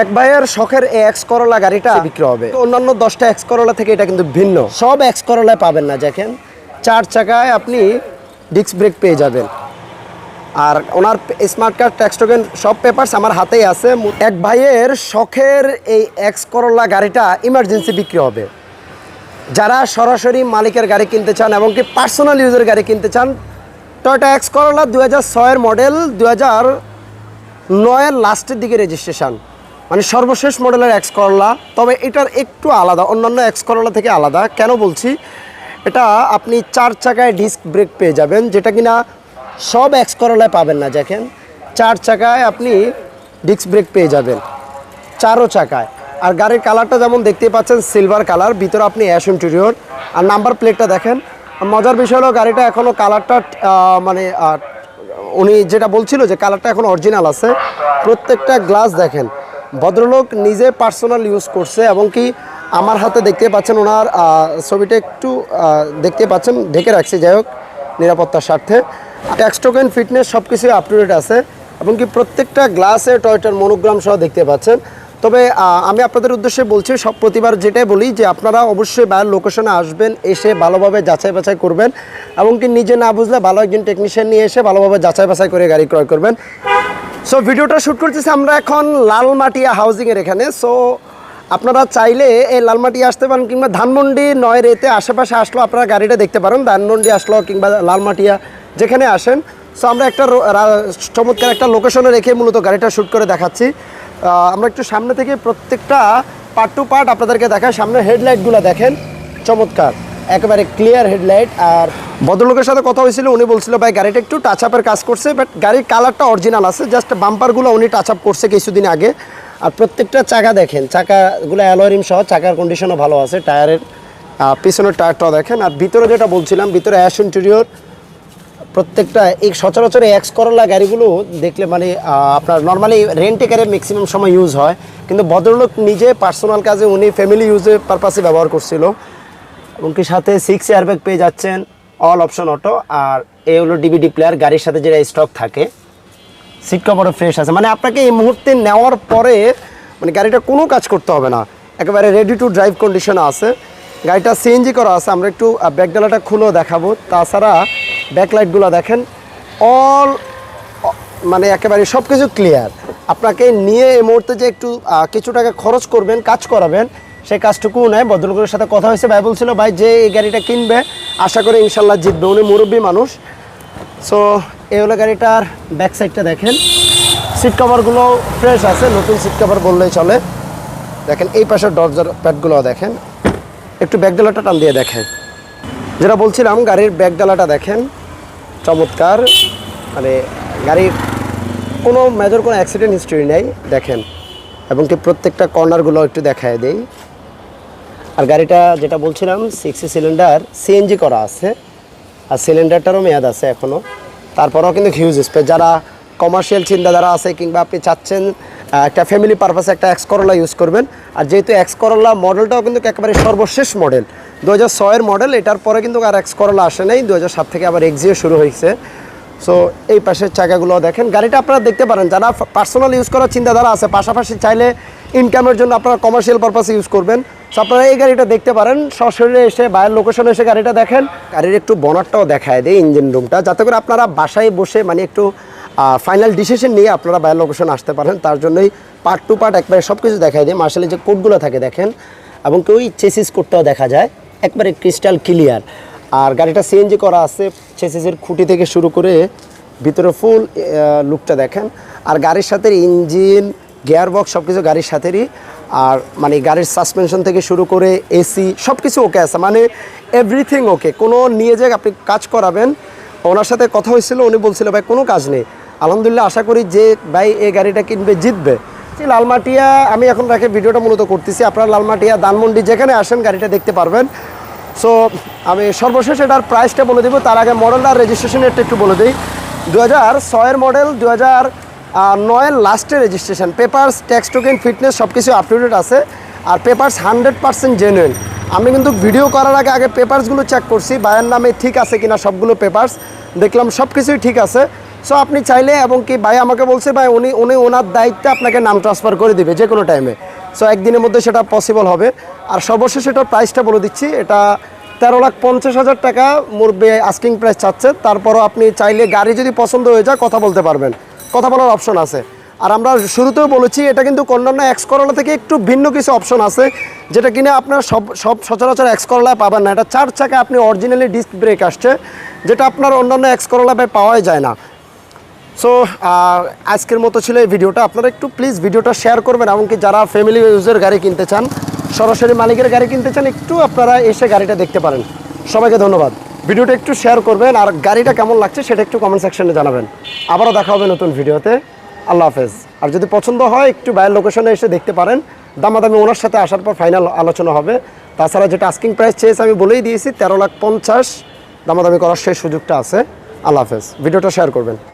এক ভাইয়ের শখের এই এক্স করলা গাড়িটা বিক্রি হবে। অন্যান্য দশটা এক্স করলা থেকে এটা কিন্তু ভিন্ন। সব এক্স করলায় পাবেন না দেখেন। চার চাকায় আপনি ডিস্ক ব্রেক পেয়ে যাবেন। আর ওনার স্মার্ট কার্ড ট্যাক্স টোকেন সব পেপারস আমার হাতেই আছে। এক ভাইয়ের শখের এই এক্স করলা গাড়িটা ইমার্জেন্সি বিক্রি হবে। যারা সরাসরি মালিকের গাড়ি কিনতে চান এবং কি পার্সোনাল ইউজের গাড়ি কিনতে চান টয়টা এক্স করলা দু হাজার ছয়ের মডেল দু হাজার নয়ের লাস্টের দিকে রেজিস্ট্রেশন মানে সর্বশেষ মডেলের এক্স করলা তবে এটার একটু আলাদা, অন্যান্য এক্স করলা থেকে আলাদা। কেন বলছি? এটা আপনি চার চাকায় ডিস্ক ব্রেক পেয়ে যাবেন, যেটা কিনা সব এক্স করলায় পাবেন না, দেখেন। চার চাকায় আপনি ডিস্ক ব্রেক পেয়ে যাবেন চারো চাকায়। আর গাড়ির কালারটা যেমন দেখতে পাচ্ছেন সিলভার কালার ভিতরে আপনি অ্যাশ ইন্টেরিয়র আর নাম্বার প্লেটটা দেখেন, মজার বিষয় হলো গাড়িটা এখনও কালারটা মানে উনি যেটা বলছিল যে কালারটা এখন অরিজিনাল আছে, প্রত্যেকটা গ্লাস দেখেন। ভদ্রলোক নিজে পার্সোনাল ইউজ করছে এবং কি আমার হাতে দেখতে পাচ্ছেন ওনার ছবিটা একটু দেখতে পাচ্ছেন, ঢেকে রাখছে, যাই হোক, নিরাপত্তার স্বার্থে। ট্যাক্স টোকেন ফিটনেস সব কিছুই আপ টু ডেট আছে এবং কি প্রত্যেকটা গ্লাসে টয়টার মনোগ্রাম সহ দেখতে পাচ্ছেন। তবে আমি আপনাদের উদ্দেশ্যে বলছি, সব প্রতিবার যেটাই বলি, যে আপনারা অবশ্যই বাইরের লোকেশনে আসবেন, এসে ভালোভাবে যাচাই বাছাই করবেন এবং কি নিজে না বুঝলে ভালো একজন টেকনিশিয়ান নিয়ে এসে ভালোভাবে যাচাই বাছাই করে গাড়ি ক্রয় করবেন। সো ভিডিওটা শ্যুট করতেছি আমরা এখন লালমাটিয়া হাউজিংয়ের এখানে। সো আপনারা চাইলে এই লালমাটিয়া আসতে পারেন কিংবা ধানমন্ডি নয় রেতে আশেপাশে আসলো আপনারা গাড়িটা দেখতে পারেন। ধানমন্ডি আসলো কিংবা লালমাটিয়া যেখানে আসেন। সো আমরা একটা চমৎকার একটা লোকেশনে রেখে মূলত গাড়িটা শ্যুট করে দেখাচ্ছি। আমরা একটু সামনে থেকে প্রত্যেকটা পার্ট টু পার্ট আপনাদেরকে দেখাই। সামনে হেডলাইটগুলো দেখেন। চমৎকার। একেবারে ক্লিয়ার হেডলাইট আর ভদ্রলোকের সাথে কথা হয়েছিল, উনি বলছিল, ভাই, গাড়িটা একটু টাচ আপের কাজ করছে বাট গাড়ির কালারটা অরিজিনাল আছে জাস্ট বাম্পারগুলো উনি টাচ আপ করছে কিছুদিন আগে। আর প্রত্যেকটা চাকা দেখেন, চাকাগুলো অ্যালোয়ারিম সহ, চাকার কন্ডিশনও ভালো আছে, টায়ারের পিছনের টায়ারটাও দেখেন। আর ভিতরে যেটা বলছিলাম, ভিতরে অ্যাশ ইন্টেরিয়র প্রত্যেকটা এই সচরাচর এক্স করলা গাড়িগুলো দেখলে মানে আপনার নর্মালি রেন্টে গাড়ি ম্যাক্সিমাম সময় ইউজ হয়, কিন্তু ভদ্রলোক নিজে পার্সোনাল কাজে উনি ফ্যামিলি ইউজের পারপাসে ব্যবহার করছিল। এবং কি সাথে সিক্স এয়ারব্যাগ পেয়ে যাচ্ছেন অল অপশন অটো আর এই হলো ডিভিডি প্লেয়ার গাড়ির সাথে যেটা স্টক থাকে। সিট কভারও ফ্রেশ আছে। মানে আপনাকে এই মুহূর্তে নেওয়ার পরে মানে গাড়িটা কোনো কাজ করতে হবে না। একেবারে রেডি টু ড্রাইভ কন্ডিশনে আছে। গাড়িটা সিএনজি করা আছে। আমরা একটু ব্যাকডালাটা খুলেও দেখাবো। তাছাড়া ব্যাকলাইটগুলো দেখেন। অল মানে একেবারে সব কিছু ক্লিয়ার আপনাকে নিয়ে এই মুহূর্তে যে একটু কিছু টাকা খরচ করবেন, কাজ করাবেন সেই কাজটুকুও নেয় ভদ্রলোকের সাথে কথা হয়েছে, ভাই বলছিল, ভাই, যে এই গাড়িটা কিনবে, আশা করি ইনশাল্লাহ জিতবে, উনি মুরব্বী মানুষ। সো এই হলো গাড়িটার ব্যাক সাইডটা দেখেন। সিট কভারগুলো ফ্রেশ আছে, নতুন সিট কভার বললেই চলে। দেখেন, এই পাশের দরজার প্যাডগুলো দেখেন। একটু ব্যাকডালাটা টান দিয়ে দেখেন। যেটা বলছিলাম, গাড়ির ব্যাকডালাটা দেখেন। চমৎকার। মানে গাড়ির কোনো মেজর কোনো অ্যাক্সিডেন্ট হিস্ট্রি নেই, দেখেন। এবং কি প্রত্যেকটা কর্নারগুলো একটু দেখায় দেই। আর গাড়িটা যেটা বলছিলাম সিক্সটি সিলিন্ডার সিএনজি করা আছে। আর সিলিন্ডারটারও মেয়াদ আছে এখনও তারপরেও কিন্তু হিউজ স্পেস যারা কমার্শিয়াল চিন্তাধারা আছে কিংবা আপনি চাচ্ছেন একটা ফ্যামিলি পারপাসে একটা এক্স করলা ইউজ করবেন। আর যেহেতু এক্স করলা মডেলটাও কিন্তু একেবারে সর্বশেষ মডেল দু হাজার ছয়ের মডেল এটার পরে কিন্তু আর এক্স করলা আসে নাই। দু হাজার সাত থেকে আবার এক্সিও শুরু হয়েছে। সো এই পাশের চাকাগুলো দেখেন। গাড়িটা আপনারা দেখতে পারেন। যারা পার্সোনাল ইউজ করার চিন্তাধারা আছে, পাশাপাশি চাইলে ইনকামের জন্য আপনারা কমার্শিয়াল পারপাসে ইউজ করবেন। সো আপনারা এই গাড়িটা দেখতে পারেন। সশরীরে এসে বাইরের লোকেশনে এসে গাড়িটা দেখেন। গাড়ির একটু বনারটাও দেখায় দেয় ইঞ্জিন রুমটা যাতে করে আপনারা বাসায় বসে মানে একটু ফাইনাল ডিসিশন নিয়ে আপনারা বাইরের লোকেশন আসতে পারেন। তার জন্যই পার্ট টু পার্ট একবারে সব কিছু দেখায় দেয়। মার্শালের যে কোডগুলো থাকে দেখেন। এবং কি ওই চেসিস কোডটাও দেখা যায়। একবারে ক্রিস্টাল ক্লিয়ার আর গাড়িটা সিএনজি করা আছে। চেসিসের খুঁটি থেকে শুরু করে ভিতরে ফুল লুকটা দেখেন। আর গাড়ির সাথে ইঞ্জিন গিয়ার বক্স সব কিছু গাড়ির সাথেরই। আর মানে গাড়ির সাসপেনশন থেকে শুরু করে এসি সব কিছু ওকে আছে। মানে এভরিথিং ওকে কোনো নিয়ে যে আপনি কাজ করাবেন। ওনার সাথে কথা হয়েছিল, উনি বলছিল, ভাই, কোনো কাজ নেই। আলহামদুলিল্লাহ, আশা করি যে ভাই এই গাড়িটা কিনবে, জিতবে। লালমাটিয়া, আমি এখন রাখে ভিডিওটা মূলত করতেছি। আপনারা লালমাটিয়া, ধানমন্ডি, যেখানে আসেন গাড়িটা দেখতে পারবেন। সো আমি সর্বশেষ এটার প্রাইসটা বলে দেবো। তার আগে মডেল আর রেজিস্ট্রেশনেরটা একটু বলে দিই। দু হাজার ছয়ের মডেল দু হাজার নয়ের লাস্টের registration papers tax token fitness সব কিছু আপ টু ডেট আছে। আর পেপার্স হান্ড্রেড পার্সেন্ট জেনুইন আমি কিন্তু ভিডিও করার আগে আগে পেপার্সগুলো চেক করছি বায়ের নামে ঠিক আছে কিনা সবগুলো পেপার্স দেখলাম সব কিছুই ঠিক আছে। সো আপনি চাইলে, এবং কি ভাই আমাকে বলছে, ভাই, উনি উনি ওনার দায়িত্বে আপনাকে নাম ট্রান্সফার করে দিবে যে কোনো টাইমে সো একদিনের মধ্যে সেটা পসিবল হবে। আর সর্বশেষ এটার প্রাইসটা বলে দিচ্ছি, এটা তেরো লাখ পঞ্চাশ হাজার টাকা মুরবে আস্কিং প্রাইস চাচ্ছে। তারপরও আপনি চাইলে গাড়ি যদি পছন্দ হয়ে যায়, কথা বলতে পারবেন। কথা বলার অপশন আছে। আর আমরা শুরুতেও বলেছি, এটা কিন্তু অন্যান্য এক্স করলা থেকে একটু ভিন্ন কিছু অপশন আছে, যেটা কিনা আপনার সব সব সচরাচর এক্স করলায় পাবেন না। এটা চার চাকা আপনি অরিজিনালি ডিস্ক ব্রেক আসছে, যেটা আপনার অন্যান্য এক্স করলায় পাওয়াই যায় না। সো আজকের মতো ছিল এই ভিডিওটা। আপনারা একটু প্লিজ ভিডিওটা শেয়ার করবেন এমনকি যারা ফ্যামিলি ইউজের গাড়ি কিনতে চান, সরাসরি মালিকের গাড়ি কিনতে চান, একটু আপনারা এসে গাড়িটা দেখতে পারেন। সবাইকে ধন্যবাদ। ভিডিওটা একটু শেয়ার করবেন আর গাড়িটা কেমন লাগছে সেটা একটু কমেন্ট সেকশনে জানাবেন। আবারও দেখা হবে নতুন ভিডিওতে। আল্লাহ হাফেজ। আর যদি পছন্দ হয়, একটু বাইরের লোকেশনে এসে দেখতে পারেন। দামাদামি ওনার সাথে আসার পর ফাইনাল আলোচনা হবে। তাছাড়া যেটা আস্কিং প্রাইস চেয়েছে, আমি বলেই দিয়েছি, তেরো লাখ পঞ্চাশ। দামাদামি করার সেই সুযোগটা আছে। আল্লাহ হাফেজ। ভিডিওটা শেয়ার করবেন।